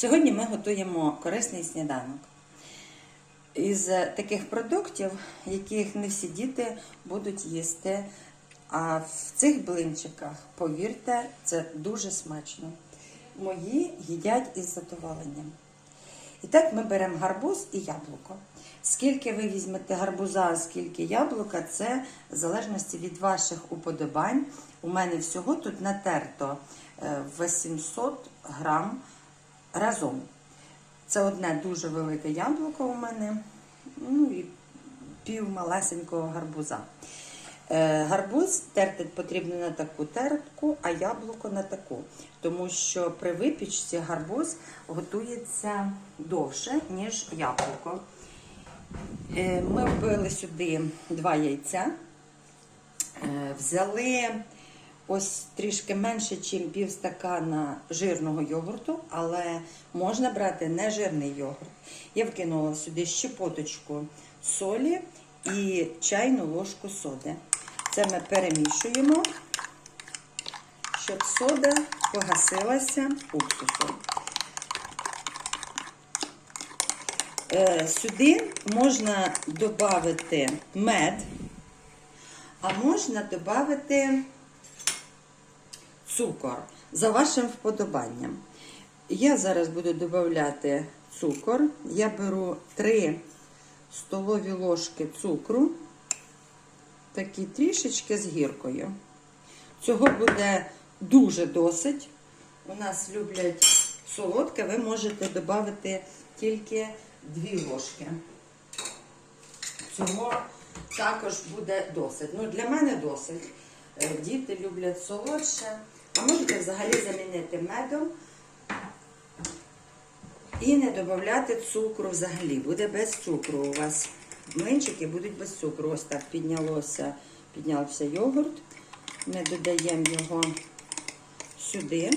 Сьогодні ми готуємо корисний сніданок із таких продуктів, яких не всі діти будуть їсти. А в цих блинчиках, повірте, це дуже смачно. Мої їдять із задоволенням. І так ми беремо гарбуз і яблуко. Скільки ви візьмете гарбуза, скільки яблука, це в залежності від ваших уподобань. У мене всього тут натерто е, 800 грам разом. Це одне дуже велике яблуко у мене, ну і пів малесенького гарбуза. Е, Гарбуз терти потрібно на таку тертку, а яблуко на таку. Тому що при випічці гарбуз готується довше, ніж яблуко. Е, Ми вбили сюди два яйця, Е, взяли ось трішки менше, ніж пів стакана жирного йогурту, але можна брати нежирний йогурт. Я вкинула сюди щепоточку солі і чайну ложку соди. Це ми перемішуємо, щоб сода погасилася уксусом. Е, Сюди можна додати мед, а можна додати цукор за вашим вподобанням. Я зараз буду додати цукор. Я беру 3 столові ложки цукру, такі трішечки з гіркою. Цього буде дуже досить. У нас люблять солодке, ви можете додати тільки 2 ложки. Цього також буде досить. Ну, для мене досить. Е, Діти люблять солодше. А можете взагалі замінити медом і не додати цукру взагалі. Буде без цукру у вас. Млинчики будуть без цукру. Ось так піднялося, піднявся йогурт. Ми додаємо його сюди.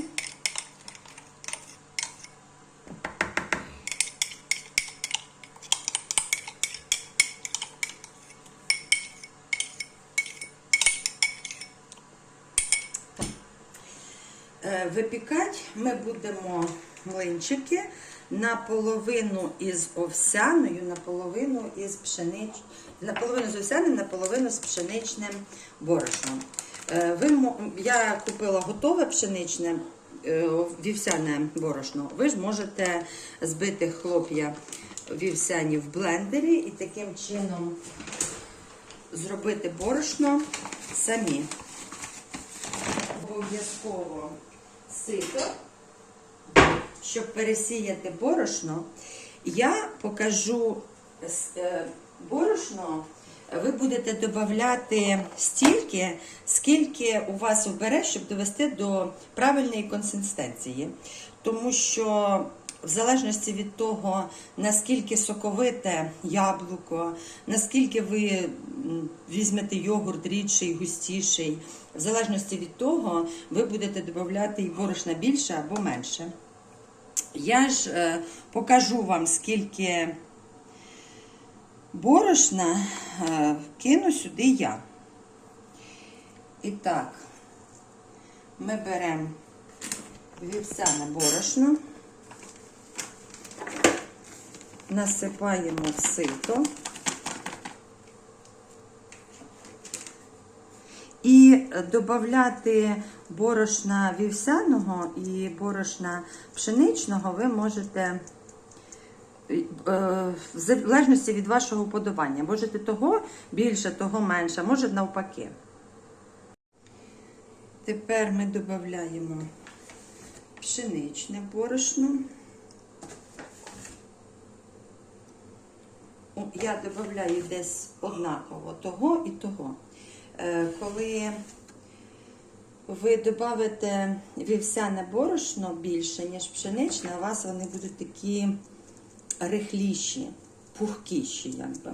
Випікати ми будемо млинчики наполовину із овсяною, наполовину із пшенич... наполовину з овсяним, наполовину з пшеничним борошном. Е, я купила готове пшеничне е, вівсяне борошно. Ви ж можете збити хлоп'я вівсяні в блендері і таким чином зробити борошно самі обов'язково сито, щоб пересіяти борошно. Я покажу е, борошно. Ви будете додавати стільки, скільки у вас обере, щоб довести до правильної консистенції. Тому що в залежності від того, наскільки соковите яблуко, наскільки ви візьмете йогурт рідший, густіший, в залежності від того, ви будете додати і борошна більше або менше. Я ж е, покажу вам, скільки борошна е, кину сюди я. І так, ми беремо вівсяне борошно, насипаємо в сито. І додати борошна вівсяного і борошна пшеничного ви можете е, в залежності від вашого вподобання. Можете того більше, того менше, може навпаки. Тепер ми додаємо пшеничне борошно. Я додаю десь однаково того і того. Е, Коли ви додавите вівсяне борошно більше, ніж пшеничне, у вас вони будуть такі рихліші, пухкіші, якби.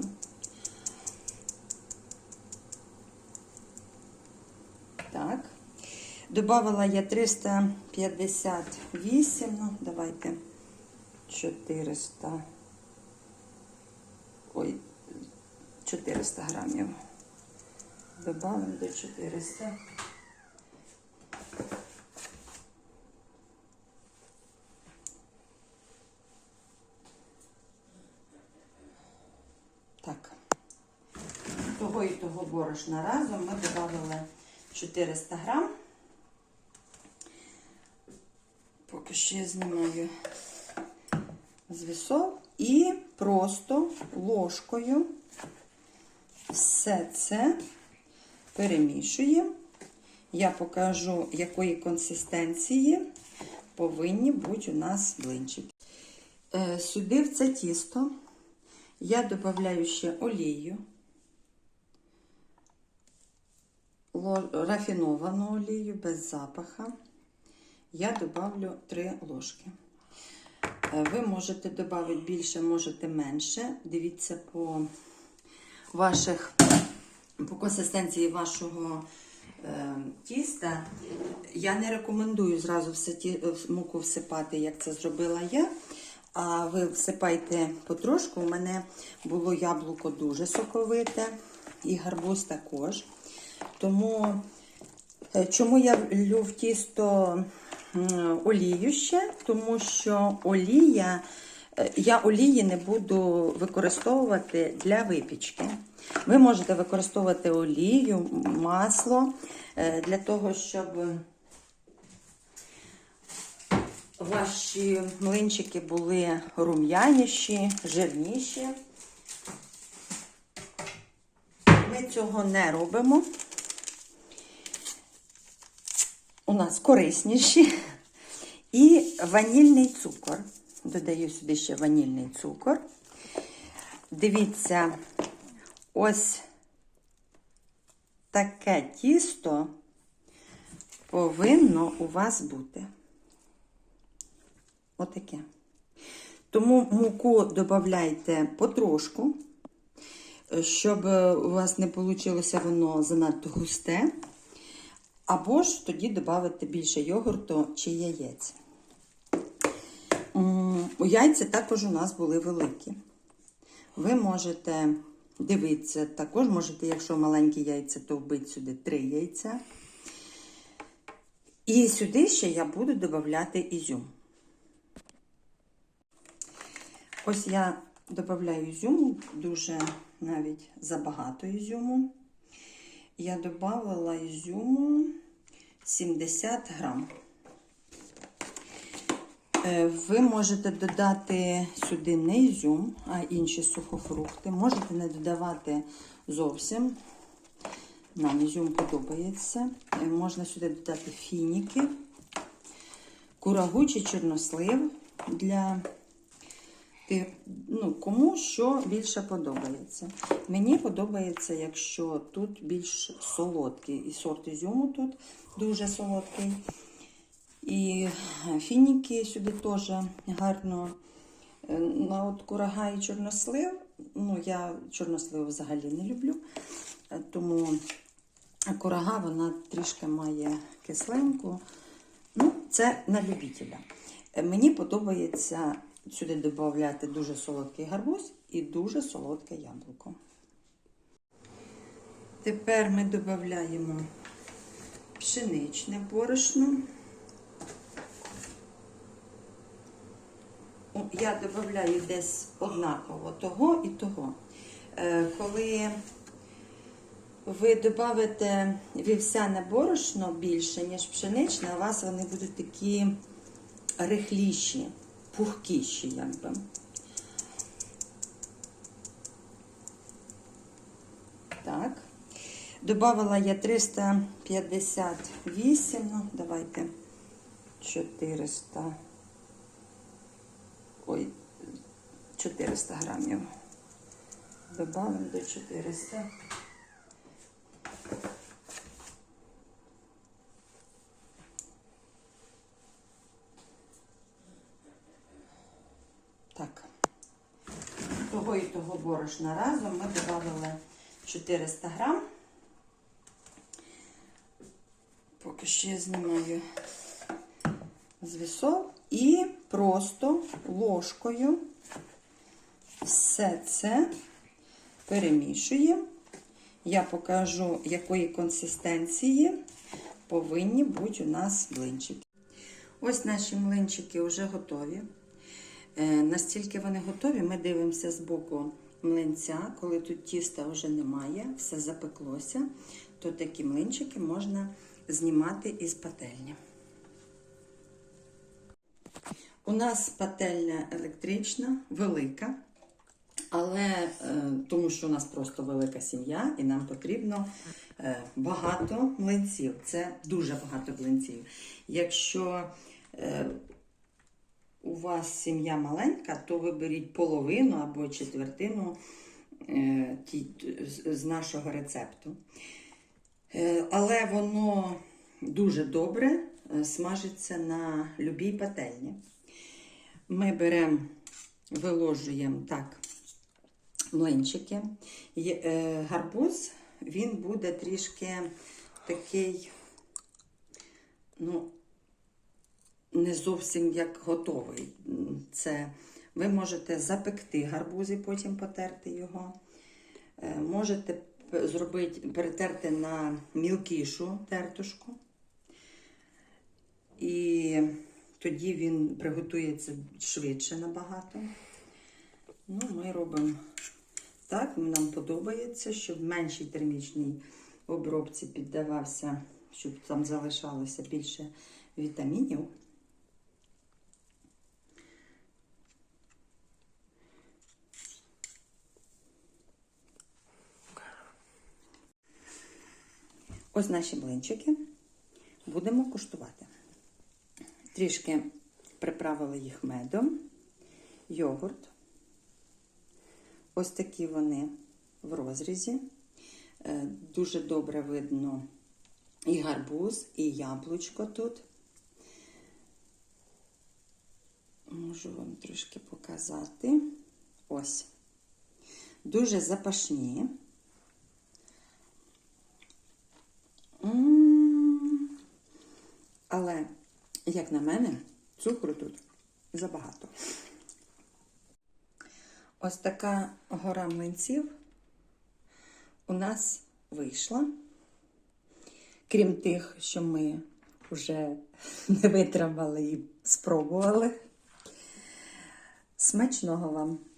Так. Добавила я 358, ну, давайте 400 ой, 400 грамів. Добавимо до 400. Так, того і того борошна разом ми додали 400 грам. Поки ще я знімаю звісок і просто ложкою все це перемішуємо. Я покажу, якої консистенції повинні бути у нас блинчики. Е, Сюди в це тісто я додаю ще олію, рафіновану олію без запаха. Я добавлю 3 ложки. Е, Ви можете додати більше, можете менше. Дивіться по ваших, по консистенції вашого е, тіста. Я не рекомендую зразу все ті, муку всипати, як це зробила я. А ви всипайте потрошку. У мене було яблуко дуже соковите, і гарбуз також. Тому Е, Чому я лю в тісто олію ще? Тому що олія, е, я олії не буду використовувати для випічки. Ви можете використовувати олію, масло е, для того, щоб ваші млинчики були рум'яніші, жирніші. Ми цього не робимо у нас корисніші. І ванільний цукор. Додаю сюди ще ванільний цукор. Дивіться, ось таке тісто повинно у вас бути. Отаке. Тому муку додавайте потрошку, щоб у вас не вийшло воно занадто густе. Або ж тоді додати більше йогурту чи яєць. Яйця також у нас були великі. Ви можете дивитися, також можете, якщо маленькі яйця, то вбити сюди 3 яйця. І сюди ще я буду додавати ізюм. Ось я додаю ізюму, дуже навіть забагато ізюму. Я додавала ізюму 70 грам. Е, Ви можете додати сюди не ізюм, а інші сухофрукти. Можете не додавати зовсім. Нам ізюм подобається. Е, Можна сюди додати фініки, курагу чи чорнослив для ну, кому що більше подобається. Мені подобається, якщо тут більш солодкий. І сорт ізюму тут дуже солодкий. І фініки сюди теж гарно. Е, На от курага і чорнослив. Ну, я чорнослив взагалі не люблю. Е, Тому курага вона трішки має кисленьку. Ну, це на любителя. Е, Мені подобається сюди додати дуже солодкий гарбуз і дуже солодке яблуко. Тепер ми додаємо пшеничне борошно. Я додаю десь однаково того і того. Е, Коли ви додавите вівсяне борошно більше, ніж пшеничне, у вас вони будуть такі рихліші, пухкіші, якби. Так. Добавила я 358, ну, давайте 400. Ой, 400 грамів. Добавимо до 400. Так. Того і того борошна разом ми додали 400 грам. Поки що я знімаю з вісов і просто ложкою все це перемішуємо. Я покажу, якої консистенції повинні бути у нас блинчики. Ось наші млинчики вже готові. Е, Настільки вони готові, ми дивимося з боку, млинця, коли тут тіста вже немає, все запеклося, то такі млинчики можна знімати із пательні. У нас пательня електрична, велика, але е, тому що у нас просто велика сім'я і нам потрібно е, багато млинців. Це дуже багато млинців. Якщо у вас сім'я маленька, то ви беріть половину або четвертину е, з- нашого рецепту. Е, Але воно дуже добре е, смажиться на любій пательні. Ми беремо, виложуємо так млинчики. Гарбуз він буде трішки такий, ну, не зовсім як готовий. Це ви можете запекти гарбуз і потім потерти його. Е, Можете зробити, перетерти на мілкішу тертушку. І тоді він приготується швидше набагато. Ну, ми робимо так, нам подобається, щоб в меншій термічній обробці піддавався, щоб там залишалося більше вітамінів. Ось наші блинчики. Будемо куштувати. Трішки приправили їх медом, йогурт. Ось такі вони в розрізі. Е, Дуже добре видно і гарбуз, і яблучко тут. Можу вам трошки показати. Ось. Дуже запашні. Але, як на мене, цукру тут забагато. Ось така гора млинців у нас вийшла. Крім тих, що ми вже не витримали і спробували. Смачного вам!